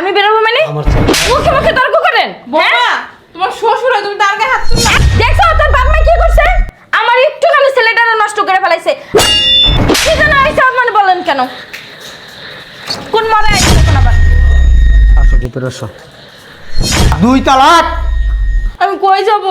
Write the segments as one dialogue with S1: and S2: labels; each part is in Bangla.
S1: আমি বেরোবো মানে? মুখে মুখে তর্ক করেন। হ্যাঁ?
S2: তোমার শ্বশুর হয়, তুমি তার গায়ে হাত
S1: দেখছ তোর বাপ মা কি করছে? আমার একটুখানি ছেলেটারে নষ্ট করে ফেলাইছে। কি জানো আইসা মানে বলেন কেন? কোন মরে আইসা এখন আবার?
S3: আসো ভিতরে আসো। দুই তালাক
S1: আমি কই যাব?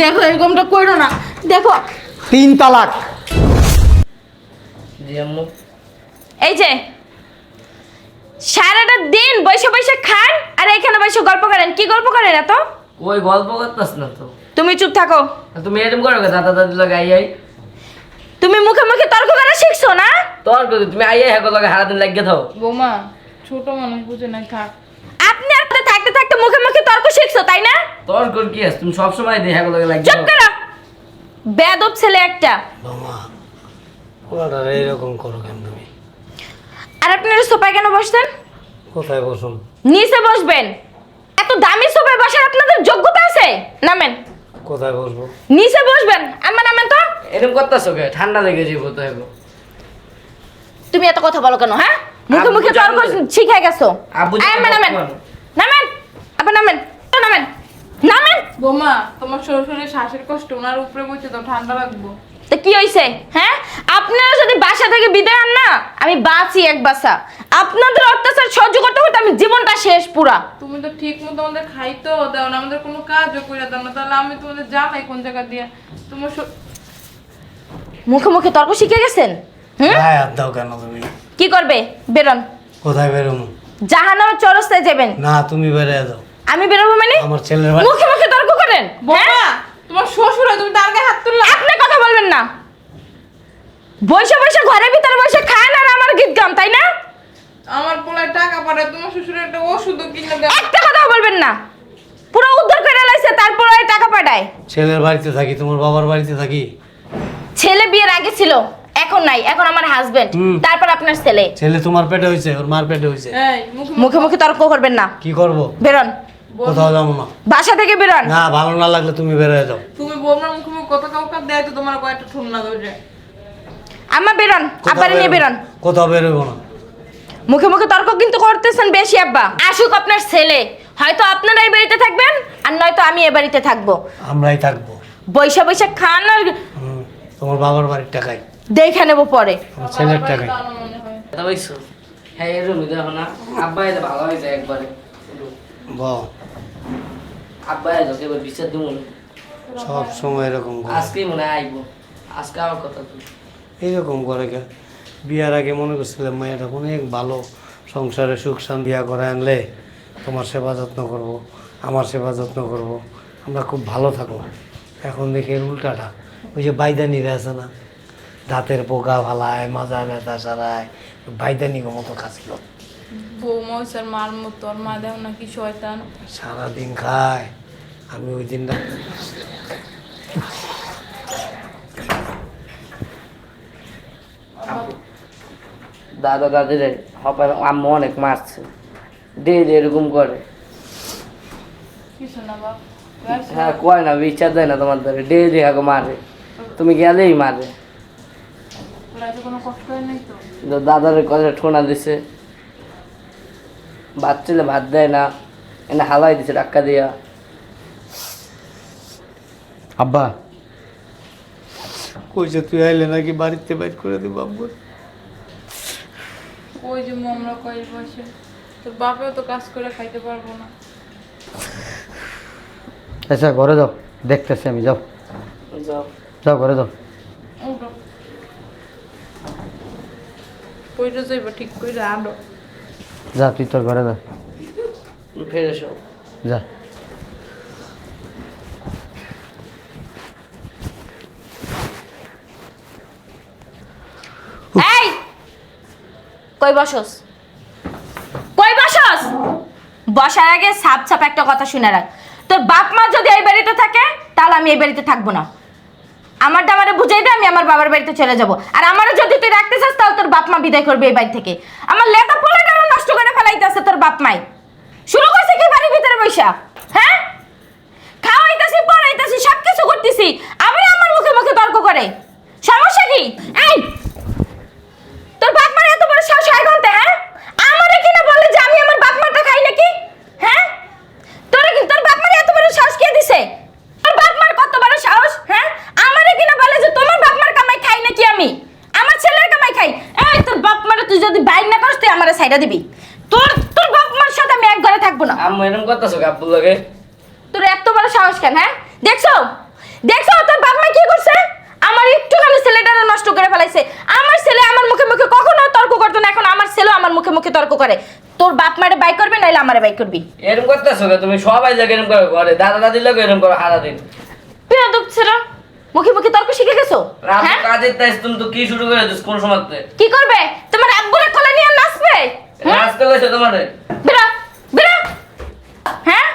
S1: দেখো এরকমটা কইরো না। দেখো।
S3: তিন তালাক
S4: জি আম্মু
S1: এই যে সারাটা দিন বসে বসে খান আর এখানে বসে গল্প করেন। কি গল্প করেন এত?
S4: ওই গল্প করতেছ না তো।
S1: তুমি চুপ থাকো।
S4: তুমি এরকম করো কে দাদা দাদি লাগে আই আই।
S1: তুমি মুখে মুখে তর্ক করা শিখছো না?
S4: তোর কই তুমি আই আই হেকো লাগে সারাদিন লাগিয়ে থাও
S2: বোমা ছোট মানুষ বুঝে না থাক।
S1: আপনি আপনার থাকতে থাকতে মুখে মুখে তর্ক শিখছো তাই না?
S4: তর্ক কর কি আছে? তুমি সব সময় দিয়ে হেকো লাগে লাগিয়ে
S1: চুপ করো। বেদব ছেলে একটা।
S3: বাবা ওরা এরকম করো কেন তুমি?
S1: আর আপনারা সোফায় কেন বসছেন
S3: কোথায় বসুন?
S1: নিচে বসবেন। এত দামি সোফায় বসার আপনাদের যোগ্যতা আছে? নামেন।
S3: কোথায় বসবো?
S1: নিচে বসবেন। আমার নামেন তো।
S4: এরকম করতেছো কে? ঠান্ডা লেগে যাব তো হেকো
S1: তুমি এত কথা বলো কেন হ্যাঁ? মুখে মুখে তর্ক। শিখে গেছো। নামেন।
S4: বর্তমান।
S1: নামেন। আবার নামেন। তো নামেন। নামেন।
S2: বোমা তোমার শ্বশুরের শ্বাসের কষ্ট ওনার উপরে বসে তো ঠান্ডা লাগবো।
S1: তো কি হইছে? হ্যাঁ? আপনারা যদি বাসা থেকে বিদায় আন না আমি বাঁচি এক বাসা। আপনাদের অত্যাচার সহ্য করতে করতে আমি জীবনটা শেষ পুরা।
S2: তুমি তো ঠিক মতো আমাদের খাইতেও দাও না আমাদের কোনো কাজও করে দাও না। তাহলে আমি তোমাদের জানাই কোন জায়গা দিয়ে। তোমার
S1: মুখে মুখে তর্ক শিখে গেছেন? হুম?
S3: গায়ে দাও কেন তুমি?
S1: কি করবে? বেরোন।
S3: কোথায় বেরোবো?
S1: জাহান্নামের চরস্তায় যাবেন।
S3: না তুমি বেরিয়ে দাও
S1: আমি বেরোবো মানে?
S3: আমার ছেলের
S1: মুখে মুখে তর্ক করেন। হ্যাঁ?
S2: তোমার শ্বশুর হয়, তুমি তার গায়ে হাত তুললা?
S1: আপনি কথা বলবেন না। বসে বসে ঘরের ভিতরে বসে খান আর আমার গীত গান তাই না?
S2: আমার পোলায় টাকা পাঠায় তোমার শ্বশুরের একটা ওষুধও কিনে দেয়।
S1: একটা কথা বলবেন না। পুরো উদ্ধার করে লাইছে তারপর ওই টাকা পাঠায়।
S3: ছেলের বাড়িতে থাকি তোমার বাবার বাড়িতে থাকি।
S1: ছেলে বিয়ের আগে ছিল এখন নাই এখন আমার হাজবেন্ড তারপর আপনার ছেলে।
S3: ছেলে তোমার পেটে হয়েছে ওর মার পেটে হয়েছে।
S2: মুখে
S1: মুখে মুখে তর্ক করবেন না।
S3: কি করব?
S1: বেরোন।
S3: কোথাও যাব না।
S1: বাসা থেকে বেরোন।
S3: না ভালো না লাগলে তুমি বেরিয়ে যাও।
S2: তুমি বোমার মুখে মুখে কথা কাউকে দেয় তো তোমার কয়েকটা ঠুননা ধরে
S1: আম্মা বেরোন। আব্বারে নিয়ে বেরোন।
S3: কোথাও বেরোবো না।
S1: মুখে মুখে তর্ক কিন্তু করতেছেন বেশি আব্বা। আসুক আপনার ছেলে। হয়তো আপনারা এই বাড়িতে থাকবেন আর নয়তো আমি এ বাড়িতে থাকব।
S3: আমরাই থাকব।
S1: বৈশা বৈশা খান আর
S3: তোমার বাবার বাড়ির টাকাই।
S1: দেখে নেব পরে।
S3: ছেলের টাকাই।
S2: না মনে হয়
S4: এটা হ্যাঁ এরকম দেখো না। আব্বা এলে ভালো হয়ে যায় একবারে।
S3: বাহ
S4: আব্বা এলো এবার বিচার দিব
S3: সব সময় এরকম করে।
S4: আজকেই মনে হয় আইবো। আজকে আমার কথা তুই
S3: এইরকম করে কে? বিয়ার আগে মনে করছিলাম মেয়েটা অনেক ভালো সংসারে সুখ শান্তি বিয়া করে আনলে তোমার সেবা যত্ন করব আমার সেবা যত্ন করব আমরা খুব ভালো থাকব। এখন দেখি এর উল্টাটা। ওই যে বাইদানিরা আছে না দাঁতের পোকা ফালায় মাজা ব্যথা সারায় বাইদানি মতো কাজ ছিল
S2: বৌমা আর মার মতো আর মা দেও নাকি শয়তান।
S3: সারাদিন খায়। আমি ওই দিনটা
S4: দাদা দাদিরে হপার আম্মু অনেক মারছে। ডেইলি এরকম করে। হ্যাঁ কয় না, বিচার দেয় না তোমার ধরে ডেইলি আগে মারে। তুমি গেলেই মারে। দাদারে কথা ঠোনা দিছে। বাচ্চালে ভাত দেয় না, এনে হালাই দিছে টাক্কা দিয়া।
S3: আব্বা। কইছে তুই আইলে নাকি বাড়িতে বাইর করে দিব আব্বু?
S2: ওই যে আমরা কয়েক বসে তোর বাপেও তো কাজ করে খাইতে পারব না।
S3: আচ্ছা ঘরে যাও। দেখতেছি আমি যাও।
S4: যাও।
S3: যাও ঘরে যাও।
S2: পইটা যাইব ঠিক করে আলো
S3: যা তুই তোর ঘরে যা।
S4: ফিরে এসো।
S3: যা।
S1: এই! কই বসস? কই বসস? বসার আগে সাপ সাপ একটা কথা শুনে রাখ। তোর বাপ মা যদি এই বাড়িতে থাকে, তাহলে আমি এই বাড়িতে থাকব না। আমার দামারে বুঝাই দে, আমি আমার বাবার বাড়িতে চলে যাব। আর আমারও যদি তুই রাখতে চাস, তাহলে তোর বাপ মা বিদায় করবে এই বাড়ি থেকে। আমার লেটা পোলাটা নষ্ট করে ফেলাইতেছে তোর বাপ মাই। শুরু করছে কি বাড়ির ভিতরে বৈশা হ্যাঁ খাওয়াইতাছি পড়াইতাছি সব কিছু করতেছি আবার আমার মুখে মুখে তর্ক করে সমস্যা কি এই তোর বাপ মার এত বড় সাহস হয় কোনতে হ্যাঁ আমারে কিনা বলে যে আমি আমার বাপ মা ছাইড়া দিবি। তোর তোর বাপ মার সাথে আমি এক ঘরে থাকব না।
S4: আম্মু এরকম করতেছো আব্বুর লগে?
S1: তোর এত বড় সাহস কেন হ্যাঁ? দেখছ? দেখছ তোর বাপ মা কি করছে? আমার একটুখানি ছেলেটারে নষ্ট করে ফেলাইছে। আমার ছেলে আমার মুখে মুখে কখনো তর্ক করতো না এখন আমার ছেলেও আমার মুখে মুখে তর্ক করে। তোর বাপ মারে বাই করবে নাইলে আমারে বাই করবি?
S4: এরকম করতেছো? তুমি সবাই লাগে এরকম করে ঘরে দাদা দাদি লোক এরকম করো সারাদিন
S1: বেয়াদব ছেলে। মুখে মুখে তর্ক শিখে গেছো? হ্যাঁ?
S4: কাজের তাই তুমি তো কি শুরু করে দিস কোন সময়?
S1: কি করবে? তোমার আব্বুরে কোলে নিয়ে নাচবে?
S4: রাস্তা গেছে তোমারে।
S1: বেরা বেরা। হ্যাঁ?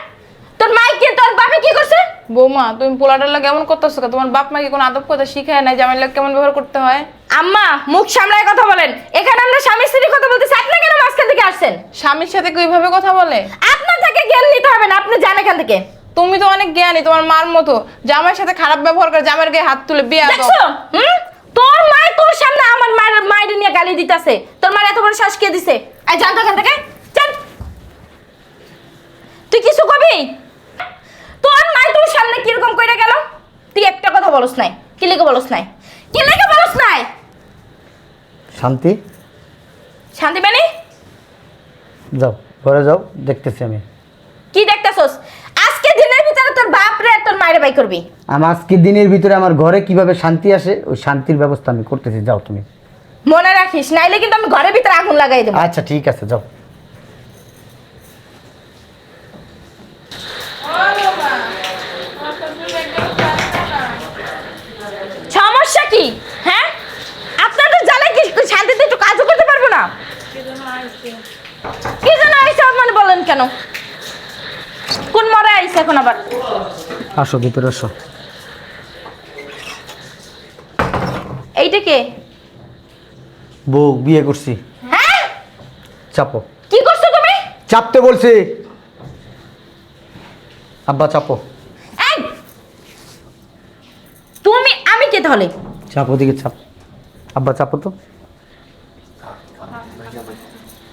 S1: তোর মাই কি তোর বাপে কি করছে?
S2: বৌমা তুমি পোলাটার লাগে এমন করতেছো কে? তোমার বাপ মা কি কোনো আদব কথা শিখায় নাই জামাই লাগে কেমন ব্যবহার করতে হয়?
S1: আম্মা মুখ সামলায় কথা বলেন। এখানে আমরা স্বামী স্ত্রীর কথা বলতেছি। আপনি কেন মাঝখান থেকে আসছেন?
S2: স্বামীর সাথে কি ওইভাবে কথা বলে?
S1: আপনার থেকে জ্ঞান নিতে হবে না আপনি জান এখান থেকে।
S2: তুমি তো অনেক জ্ঞানী তোমার মার মতো। জামাইয়ের সাথে খারাপ ব্যবহার করে জামাইয়ের গায়ে হাত তুলে বিয়ে
S1: দেখছ? হুম? তোর মায় তোর সামনে আমার মায়ের মায়ের নিয়ে গালি দিতেছে। তোর মায়ের এত বড় শ্বাস কে দিছে? আই জান তো এখান থেকে। চল তুই কিছু কবি? তোর মায় তোর সামনে কীরকম কইরা গেল? তুই একটা কথা বলস নাই। কি লেগে বলস নাই? কি লেগে বলস নাই?
S5: শান্তি?
S1: শান্তি মানে
S5: যাও ঘরে যাও দেখতেছি আমি
S1: কি দেখতেছস আজকে দিনের ভিতরে তোর বাপ বাই করবি?
S5: আমার আজকের দিনের ভিতরে আমার ঘরে কীভাবে শান্তি আসে ওই শান্তির ব্যবস্থা আমি করতেছি। যাও তুমি।
S1: মনে রাখিস নাইলে কিন্তু আমি ঘরের ভিতরে আগুন লাগাই দেবো।
S5: আচ্ছা ঠিক আছে যাও।
S1: সমস্যা কি? হ্যাঁ? আপনাদের জ্বালায় কি শান্তিতে একটু কাজও করতে পারব না? কি যেন আইসে মানে বলেন কেন? কোন মরে আইসে এখন আবার?
S5: আসো ভিতরে আসো।
S1: এইটা কে?
S5: বউ বিয়ে করছি।
S1: হ্যাঁ?
S5: চাপো।
S1: কি করছ তুমি?
S5: চাপতে বলছি। আব্বা চাপো।
S1: এই! তুমি আমি কে তাহলে?
S5: চাপ দিকে চাপ। আব্বা চাপো তো।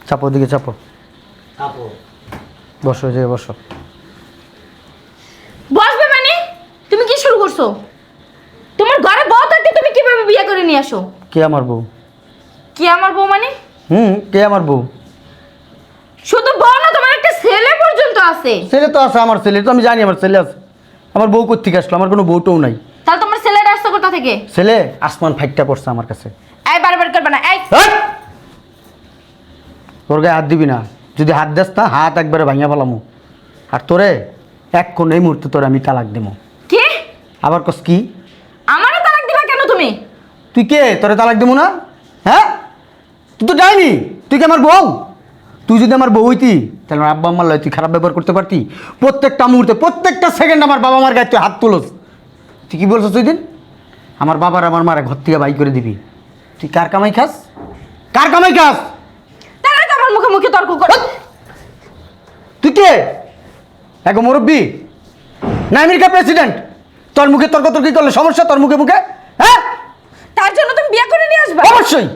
S5: চাপো ওদিকে চাপো। বসো যে বসো
S1: বসবে মানে তুমি কি শুরু করছ তোমার ঘরে বউ থাকতে তুমি কীভাবে বিয়ে করে নিয়ে আসো?
S5: কে আমার বউ?
S1: কি আমার বউ মানে?
S5: হুম কে আমার বউ?
S1: শুধু বউ না তোমার একটা ছেলে পর্যন্ত আছে।
S5: ছেলে তো আছে আমার ছেলে তো আমি জানি আমার ছেলে আছে। আমার বউ কোথেকে আসলো? আমার কোনো বউটাও নাই।
S1: তাহলে তোমার ছেলেটা আসছে কোথা থেকে?
S5: ছেলে আসমান ফাইটটা পড়ছে আমার কাছে।
S1: এই বারবার করবে না। এই।
S5: তোর গায়ে হাত দিবি না। যদি হাত দেস না হাত একবারে ভাঙিয়া ফেলামু। আর তোরে এক কোন এই মুহূর্তে তোরে আমি তালাক
S1: কি
S5: আবার কস কি?
S1: আমারও তালাক দিবা কেন তুমি?
S5: তুই কে? তোরে তালাক দিমু না? হ্যাঁ? তুই তো যাইনি তুই কি আমার বউ? তুই যদি আমার বউ হইতি তাহলে আমার আব্বা আমার লয় তুই খারাপ ব্যবহার করতে পারতি? প্রত্যেকটা মুহূর্তে প্রত্যেকটা সেকেন্ড আমার বাবা মার গায়ে তুই হাত তুলস। তুই কি বলছিস তুই দিন? আমার বাবার আমার মারা ঘর থেকে বাই করে দিবি। তুই কার কামাই খাস? কার কামাই খাস?
S1: তাহলে তো আমার মুখে মুখে তর্ক করো।
S5: তুই কে? এক মুরব্বী? না আমেরিকা প্রেসিডেন্ট তোর মুখে তর্ক তর্কি করলে? সমস্যা তোর মুখে মুখে? হ্যাঁ?
S1: তার জন্য তুমি বিয়ে করে নিয়ে আসবে।
S5: অবশ্যই।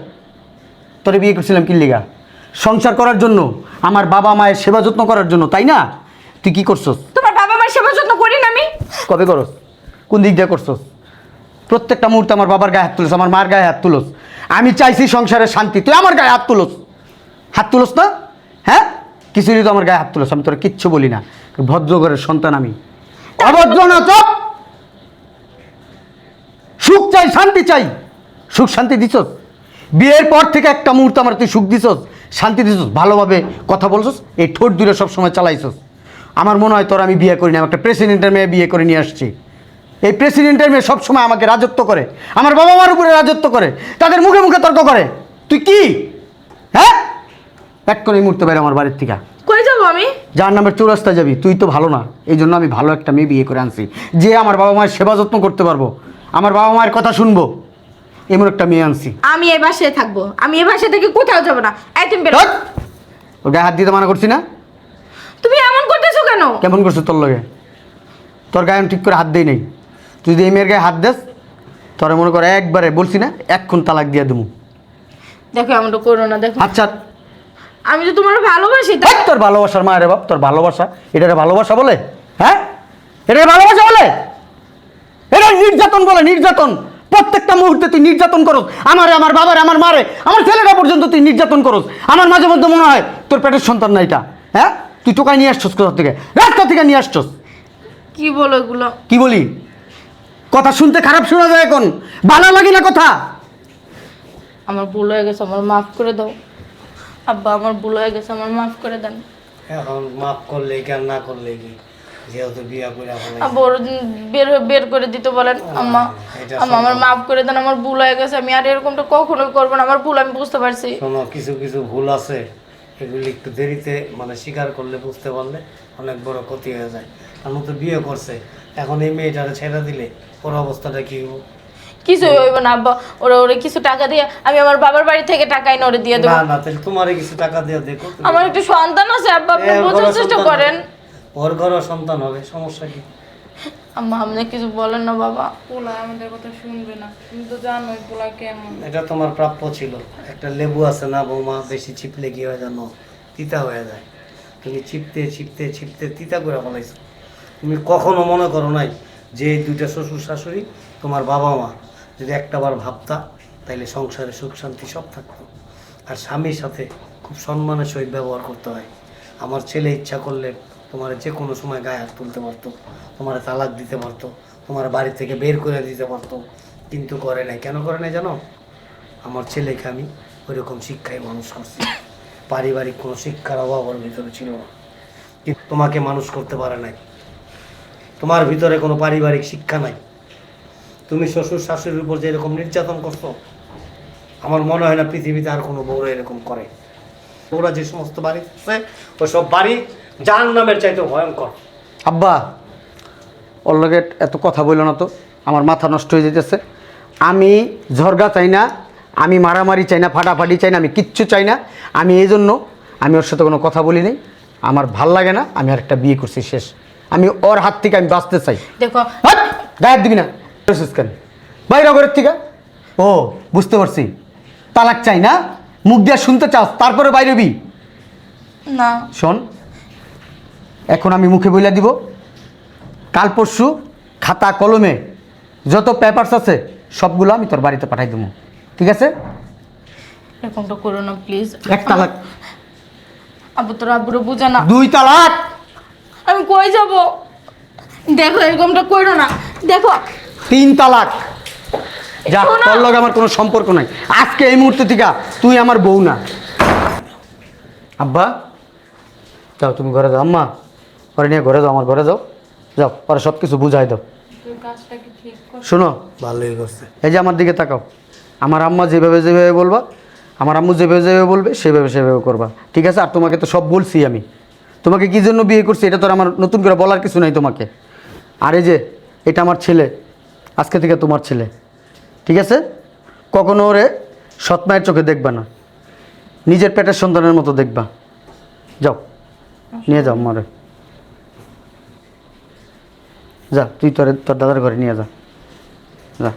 S5: তোরে বিয়ে করছিলাম কি লিগা? সংসার করার জন্য আমার বাবা মায়ের সেবা যত্ন করার জন্য তাই না? তুই কি করছস?
S1: তোমার বাবা মায়ের সেবা যত্ন করি না আমি।
S5: কবে করস? কোন দিক দিয়ে করছস? প্রত্যেকটা মুহূর্তে আমার বাবার গায়ে হাত তুলস আমার মার গায়ে হাত তুলস। আমি চাইছি সংসারের শান্তি তুই আমার গায়ে হাত তুলস। হাত তুলস না? হ্যাঁ? কিছুই তো আমার গায়ে হাত তুলস আমি তোর কিচ্ছু বলি না। ভদ্র ঘরের সন্তান আমি। অভদ্র না চপ! সুখ চাই শান্তি চাই। সুখ শান্তি দিছস? বিয়ের পর থেকে একটা মুহূর্ত আমার তুই সুখ দিছস শান্তি দিছস ভালোভাবে কথা বলছস এই ঠোঁট দূরে সবসময় চালাইছস। আমার মনে হয় তোর আমি বিয়ে করি না একটা প্রেসিডেন্টের মেয়ে বিয়ে করে নিয়ে আসছি। এই প্রেসিডেন্টের মেয়ে সবসময় আমাকে রাজত্ব করে আমার বাবা মার উপরে রাজত্ব করে তাদের মুখে মুখে তর্ক করে। তুই কি? হ্যাঁ? এক করে এই মুহূর্তে বাইরে আমার বাড়ির থেকে
S1: কই যাব আমি?
S5: যার নামের চৌরাস্তায় যাবি তুই তো ভালো না এই জন্য আমি ভালো একটা মেয়ে বিয়ে করে আনছি। যে আমার বাবা মায়ের সেবা যত্ন করতে পারব আমার বাবা মায়ের কথা শুনব। এমন একটা মেয়ে আনছি।
S1: আমি এই বাসায় থাকব। আমি এই বাসা থেকে কোথাও যাব না। এই তুমি বেরো!
S5: ওর গায়ে হাত দিতে মানা করছি না?
S1: তুমি এমন করতেছো কেন?
S5: কেমন করছ তোর লগে? তোর গায়ে আমি ঠিক করে হাত দেই নাই। তুই যদি এই মেয়ের গায়ে হাত দেস তোরা মনে করে একবারে বলছি না এক্ষণ তালাক দিয়ে দেবো
S1: দেখো এমনটা করো না দেখো।
S5: আচ্ছা
S1: আমি তো তোমার ভালোবাসি
S5: তোর ভালোবাসার মায়ের বাপ তোর ভালোবাসা। এটা ভালোবাসা বলে? হ্যাঁ? এটা ভালোবাসা বলে এটা নির্যাতন বলে নির্যাতন। প্রত্যেকটা মুহূর্তে তুই নির্যাতন করস। আমারে আমার বাবারে আমার মারে আমার ছেলেটা পর্যন্ত তুই নির্যাতন করস। আমার মাঝে মধ্যে মনে হয় তোর পেটের সন্তান না এটা? হ্যাঁ? তুই টোকাই নিয়ে আসছস কোথা থেকে? রাস্তা থেকে নিয়ে আসছস।
S2: কি বলো এগুলো?
S5: কি বলি? কথা শুনতে খারাপ শোনা যায় এখন। ভালো লাগে না কথা?
S1: আমার ভুল হয়ে গেছে আমার মাফ করে দাও। আব্বা আমার ভুল হয়ে গেছে আমার মাফ করে দেন।
S3: এখন মাফ করলে কি আর না করলে কি? যেহেতু বিয়া করে
S1: ওর বের বের করে দিতে বলেন আম্মা। আম্মা আমার মাফ করে দেন আমার ভুল হয়ে গেছে আমি আর এরকমটা কখনোই করব না আমার ভুল আমি বুঝতে পারছি।
S3: শোনো কিছু কিছু ভুল আছে এগুলি একটু দেরিতে মানে স্বীকার করলে বুঝতে পারলে অনেক বড় ক্ষতি হয়ে যায়। ও তো বিয়ে করছে এখন এই মেয়েটারে ছেড়ে দিলে ওর অবস্থাটা কি হব?
S1: কিছু হইব না আব্বা। ওরা ওরে কিছু টাকা দিয়ে আমি আমার বাবার বাড়ি থেকে টাকা এনে ওরে দিয়ে দেবো।
S3: না না তাহলে তোমারে কিছু টাকা দিয়ে দেখো
S1: আমার একটা সন্তান আছে আব্বা আপনি বোঝার চেষ্টা করেন।
S3: ওর ঘরও সন্তান হবে সমস্যা কি?
S1: আম্মা আপনি কিছু বলেন না বাবা।
S2: পোলা আমাদের কথা শুনবে না। তুমি তো জানোই পোলা কেমন।
S3: এটা তোমার প্রাপ্য ছিল। একটা লেবু আছে না বৌমা বেশি চিপলে কি হয় জানো? তিতা হয়ে যায়। তুমি চিপতে চিপতে চিপতে তিতা করে ফেলাইছো। তুমি কখনো মনে করো নাই যে এই দুইটা শ্বশুর শাশুড়ি তোমার বাবা মা যদি একটাবার ভাবতা তাইলে সংসারে সুখ শান্তি সব থাকতো। আর স্বামীর সাথে খুব সম্মানের সহিত ব্যবহার করতে হয়। আমার ছেলে ইচ্ছা করলে তোমার যে কোনো সময় গায়ে হাত তুলতে পারতো, তোমার তালাক দিতে পারতো, তোমার বাড়ি থেকে বের করে দিতে পারতো। কিন্তু করে নাই। কেন করে নাই জানো? আমার ছেলেকে আমি ওইরকম শিক্ষায় মানুষ করছি। পারিবারিক কোনো শিক্ষার অভাব ওর ভিতরে ছিল না। কিন্তু তোমাকে মানুষ করতে পারে নাই। তোমার ভিতরে কোনো পারিবারিক শিক্ষা নাই। তুমি শ্বশুর শাশুড়ির উপর যে এরকম নির্যাতন করছ, আমার মনে হয় না পৃথিবীতে আর কোনো বউরা এরকম করে। ওরা যে সমস্ত বাড়ি ওই সব বাড়ি যার নামের চাইতে ভয়ঙ্কর।
S5: আব্বা ওর লগে এত কথা বলল না তো আমার মাথা নষ্ট হয়ে যেতেছে আমি ঝরগা চাই না আমি মারামারি চাই না ফাটাফাটি চাই না আমি কিচ্ছু চাই না। আমি এই জন্য আমি ওর সাথে কোনো কথা বলি নাই। আমার ভালো লাগে না আমি আর একটা বিয়ে করছি শেষ। আমি ওর হাত থেকে আমি বাঁচতে চাই।
S1: দেখো!
S5: গায়ের দিবি না। কেন? বাইরে ঘরের থেকে? ও বুঝতে পারছি। তালাক চাই না মুখ দিয়ে শুনতে চাস তারপরে বাইরে বি
S1: না।
S5: শোন এখন আমি মুখে বইলা দিব। কাল পরশু খাতা কলমে যত পেপারস আছে সবগুলো আমি তোর বাড়িতে পাঠাই দেবো। ঠিক আছে?
S1: এরকমটা করো না প্লিজ
S5: এক তালাক।
S1: তোর বুঝা না।
S5: দুই তালাক!
S1: আমি কই যাব? দেখো এরকমটা করো না। দেখো।
S5: তিন তালাক। যা তোর লগে আমার কোনো সম্পর্ক নাই। আজকে এই মুহূর্তে থেকে তুই আমার বউ না। আব্বা যাও তুমি ঘরে যাও। আম্মা ঘরে নিয়ে ঘরে যাও আমার ঘরে যাও। যাও পরে সব কিছু বুঝাই দাও। শোনো
S3: ভালোই করছে।
S5: এই যে আমার দিকে তাকাও। আমার আম্মা যেভাবে যেভাবে বলবা আমার আম্মু যেভাবে যেভাবে বলবে সেভাবে সেভাবে করবা। ঠিক আছে? আর তোমাকে তো সব বলছি আমি। তোমাকে কি জন্য বিয়ে করছি এটা তো আর আমার নতুন করে বলার কিছু নাই তোমাকে। আর এই যে এটা আমার ছেলে আজকে থেকে তোমার ছেলে। ঠিক আছে? কখনো ওরে সৎ মায়ের চোখে দেখবা না। নিজের পেটের সন্তানের মতো দেখবা। যাও নিয়ে যাও মারে যা তুই তোর তোর দাদার ঘরে নিয়ে যা। যা।